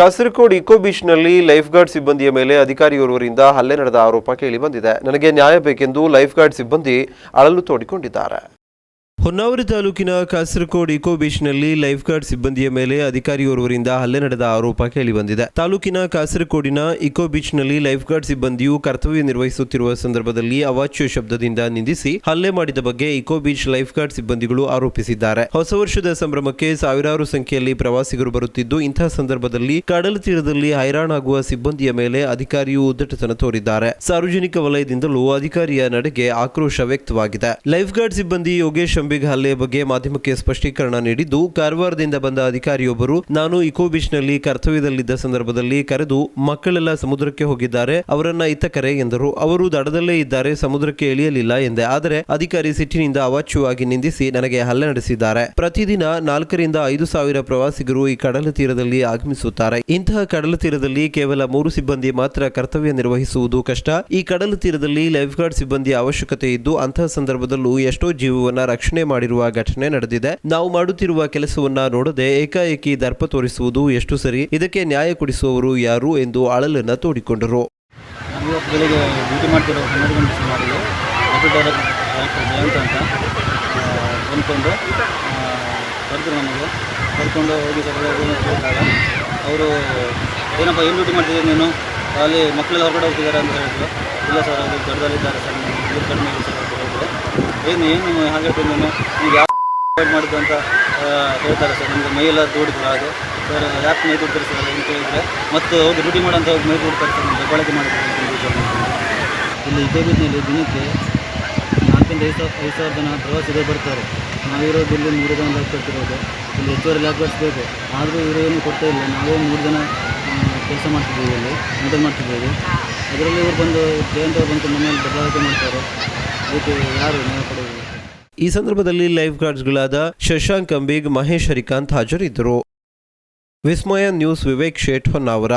Kasaragod eco ಬೀಚ್ನಲ್ಲಿ life guard ಸಿಬ್ಬಂದಿಯ ಮೇಲೆ ಅಧಿಕಾರಿಯೋರ್ವರಿಂದ ಹಲ್ಲೆ ನಡೆದ ಆರೋಪ ಕೇಳಿಬಂದಿದೆ ನನಗೆ ನ್ಯಾಯ ಬೇಕೆಂದು ಲೈಫ್ ಗಾರ್ಡ್ ಸಿಬ್ಬಂದಿ ಅಳಲು ತೋಡಿಕೊಂಡಿದ್ದಾರೆ. ಹೊನ್ನಾವರ ತಾಲೂಕಿನ ಕಾಸರಗೋಡು ಇಕೋ ಬೀಚ್ನಲ್ಲಿ ಲೈಫ್ ಗಾರ್ಡ್ ಸಿಬ್ಬಂದಿಯ ಮೇಲೆ ಅಧಿಕಾರಿಯೋರ್ವರಿಂದ ಹಲ್ಲೆ ನಡೆದ ಆರೋಪ ಕೇಳಿಬಂದಿದೆ ತಾಲೂಕಿನ ಕಾಸರಗೋಡಿನ ಇಕೋ ಬೀಚ್ನಲ್ಲಿ ಲೈಫ್ ಗಾರ್ಡ್ ಸಿಬ್ಬಂದಿಯು ಕರ್ತವ್ಯ ನಿರ್ವಹಿಸುತ್ತಿರುವ ಸಂದರ್ಭದಲ್ಲಿ ಅವಾಚ್ಯ ಶಬ್ದದಿಂದ ನಿಂದಿಸಿ ಹಲ್ಲೆ ಮಾಡಿದ ಬಗ್ಗೆ ಇಕೋ ಬೀಚ್ ಲೈಫ್ ಗಾರ್ಡ್ ಸಿಬ್ಬಂದಿಗಳು ಆರೋಪಿಸಿದ್ದಾರೆ. ಹೊಸ ವರ್ಷದ ಸಂಭ್ರಮಕ್ಕೆ ಸಾವಿರಾರು ಸಂಖ್ಯೆಯಲ್ಲಿ ಪ್ರವಾಸಿಗರು ಬರುತ್ತಿದ್ದು ಇಂತಹ ಸಂದರ್ಭದಲ್ಲಿ ಕಡಲ ತೀರದಲ್ಲಿ ಹೈರಾಣಾಗುವ ಸಿಬ್ಬಂದಿಯ ಮೇಲೆ ಅಧಿಕಾರಿಯು ಉದ್ದಟತನ ತೋರಿದ್ದಾರೆ. ಸಾರ್ವಜನಿಕ ವಲಯದಿಂದಲೂ ಅಧಿಕಾರಿಯ ನಡೆಗೆ ಆಕ್ರೋಶ ವ್ಯಕ್ತವಾಗಿದೆ. ಲೈಫ್ ಗಾರ್ಡ್ ಸಿಬ್ಬಂದಿ ಯೋಗೇಶ್ ಅಂಬಿಗ್ ಹಲ್ಲೆಯ ಬಗ್ಗೆ ಮಾಧ್ಯಮಕ್ಕೆ ಸ್ಪಷ್ಟೀಕರಣ ನೀಡಿದ್ದು, ಕಾರವಾರದಿಂದ ಬಂದ ಅಧಿಕಾರಿಯೊಬ್ಬರು ನಾನು ಇಕೋ ಬೀಚ್ನಲ್ಲಿ ಕರ್ತವ್ಯದಲ್ಲಿದ್ದ ಸಂದರ್ಭದಲ್ಲಿ ಕರೆದು ಮಕ್ಕಳೆಲ್ಲ ಸಮುದ್ರಕ್ಕೆ ಹೋಗಿದ್ದಾರೆ, ಅವರನ್ನ ಇತ್ತ ಕರೆ ಎಂದರು. ಅವರು ದಡದಲ್ಲೇ ಇದ್ದಾರೆ, ಸಮುದ್ರಕ್ಕೆ ಇಳಿಯಲಿಲ್ಲ ಎಂದೆ. ಆದರೆ ಅಧಿಕಾರಿ ಸಿಟ್ಟಿನಿಂದ ಅವಾಚ್ಯವಾಗಿ ನಿಂದಿಸಿ ನನಗೆ ಹಲ್ಲೆ ನಡೆಸಿದ್ದಾರೆ. ಪ್ರತಿದಿನ ನಾಲ್ಕರಿಂದ ಐದು ಸಾವಿರ ಪ್ರವಾಸಿಗರು ಈ ಕಡಲ ತೀರದಲ್ಲಿ ಆಗಮಿಸುತ್ತಾರೆ. ಇಂತಹ ಕಡಲ ತೀರದಲ್ಲಿ ಕೇವಲ ಮೂರು ಸಿಬ್ಬಂದಿ ಮಾತ್ರ ಕರ್ತವ್ಯ ನಿರ್ವಹಿಸುವುದು ಕಷ್ಟ. ಈ ಕಡಲ ತೀರದಲ್ಲಿ ಲೈಫ್ ಗಾರ್ಡ್ ಸಿಬ್ಬಂದಿ ಅವಶ್ಯಕತೆ ಇದ್ದು, ಅಂತಹ ಸಂದರ್ಭದಲ್ಲೂ ಎಷ್ಟೋ ಜೀವವನ್ನ ರಕ್ಷಣೆ ಮಾಡಿರುವ ಘಟನೆ ನಡೆದಿದೆ. ನಾವು ಮಾಡುತ್ತಿರುವ ಕೆಲಸವನ್ನ ನೋಡದೆ ಏಕಾಏಕಿ ದರ್ಪ ತೋರಿಸುವುದು ಎಷ್ಟು ಸರಿ? ಇದಕ್ಕೆ ನ್ಯಾಯ ಕೊಡಿಸುವವರು ಯಾರು ಎಂದು ಅಳಲನ್ನು ತೋಡಿಕೊಂಡರು. ಕರ್ಕೊಂಡು ಹೋಗಿ ಅವರು, ಏನಪ್ಪ ಏನು ಡ್ಯೂಟಿ ಮಾಡ್ತಿದ್ದೀರಿ ನೀನು? ಅಲ್ಲಿ ಮಕ್ಕಳೆಲ್ಲ ಹೊರಗಡೆ ಹೋಗ್ತಿದ್ದಾರೆ ಅಂತ ಹೇಳಿದ್ರು. ಇಲ್ಲ ಸರ್ ಅಲ್ಲಿ ದೊಡ್ಡದಲ್ಲಿದ್ದಾರೆ ಸರ್ ಕಡಿಮೆ ಸರ್ ಅಂತ ಹೇಳಿದ್ರು. ಏನು ಏನು ಹಾಗೆ ಬಂದನು ನೀವು ಯಾವ ಮಾಡಿದ್ದು ಅಂತ ಹೇಳ್ತಾರೆ ಸರ್. ನಿಮಗೆ ಮೈಯೆಲ್ಲ ದೂಡಿದ್ರು ಅದು ಸರ್, ಯಾಕೆ ಮೈ ದೂಡ್ತಾರೆ ಸರ್ ಅಂತ ಹೇಳಿದ್ರೆ ಮತ್ತು ಹೋಗಿ ರೂಢಿ ಮಾಡೋ ಅವ್ರು ಮೈ ದೂಡ್ತಾರೆ ಸರ್ ನಿಮಗೆ ಬಳಕೆ ಮಾಡಿದ್ರು ಇಲ್ಲಿ ಇದೇ ಬಿದ್ದಲ್ಲಿ ದಿನಕ್ಕೆ ನಾಲ್ಕರಿಂದ ಐದು ಸಾವಿರ ಐದು ಸಾವಿರ ಜನ ಪ್ರವಾಸಿಗರು ಬರ್ತಾರೆ. ನಾವಿರೋದು ಇಲ್ಲಿ ಮೂರು ಜನ ಲ್ಯಾಬ್ ಕೊಡ್ತಿರೋದು ಇಲ್ಲಿ ಹೆಚ್ಚುವರಿ ಲ್ಯಾಬ್ ಕೊಡಿಸ್ಬೇಕು ಆದರೂ ಇವರು ಏನು ಕೊಡ್ತಾ ಇಲ್ಲ. ನಾವೇ ಮೂರು ಜನ ಕೆಲಸ ಮಾಡ್ತಿದ್ದೀವಿ ಇಲ್ಲಿ ಮಾಡ್ತಿದ್ದೀವಿ. ಅದರಲ್ಲಿ ಇವ್ರು ಬಂದು ಜಯಂತ ಅವ್ರು ಬಂದು ಮನೆಯಲ್ಲಿ ಬದಲಾವಣೆ ಮಾಡ್ತಾರೆ. ಈ ಸಂದರ್ಭದಲ್ಲಿ ಲೈಫ್ ಗಾರ್ಡ್ಸ್ಗಳಾದ ಶಶಾಂಕ್ ಅಂಬಿಗ್ ಮಹೇಶ್ ಹರಿಕಾಂತ್ ಹಾಜರಿದ್ದರು. ವಿಸ್ಮಯ ನ್ಯೂಸ್ ವಿವೇಕ್ ಶೇಟ್ ಹೊನ್ನಾವರ.